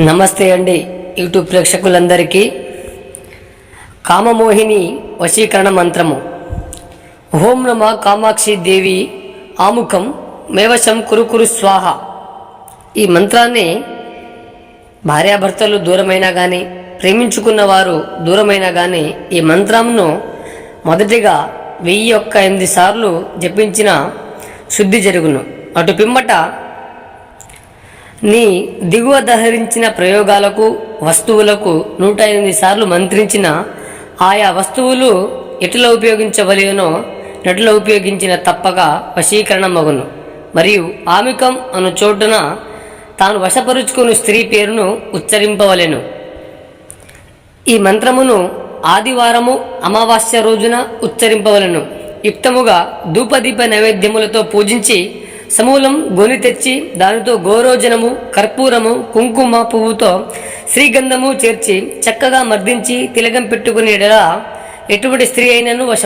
నమస్తే అండి యూట్యూబ్ ప్రేక్షకులందరికీ. కామమోహిని వశీకరణ మంత్రము. ఓం నమ కామాక్షి దేవి ఆముఖం మేవశం కురుకురు స్వాహ. ఈ మంత్రాన్ని భార్యాభర్తలు దూరమైనా కానీ ప్రేమించుకున్న వారు దూరమైనా కానీ ఈ మంత్రంను మొదటిగా వెయ్యి ఒక్క ఎనిమిది సార్లు జపించిన శుద్ధి జరుగును. అటు పిమ్మట నీ దిగువ దహరించిన ప్రయోగాలకు వస్తువులకు నూట ఎనిమిది సార్లు మంత్రించిన ఆయా వస్తువులు ఎటులో ఉపయోగించవలేనో నటులో ఉపయోగించిన తప్పక వశీకరణ మగును. మరియు ఆమికం అను చోటున తాను వశపరుచుకుని స్త్రీ పేరును ఉచ్చరింపవలెను. ఈ మంత్రమును ఆదివారము అమావాస్య రోజున ఉచ్చరింపవలను. యుక్తముగా ధూపదీప నైవేద్యములతో పూజించి సమూలం గొని తెచ్చి దానితో గోరోజనము కర్పూరము కుంకుమ పువ్వుతో శ్రీగంధము చేర్చి చక్కగా మర్దించి తిలగం పెట్టుకుని ఎడల ఎటువంటి స్త్రీ అయినను వశం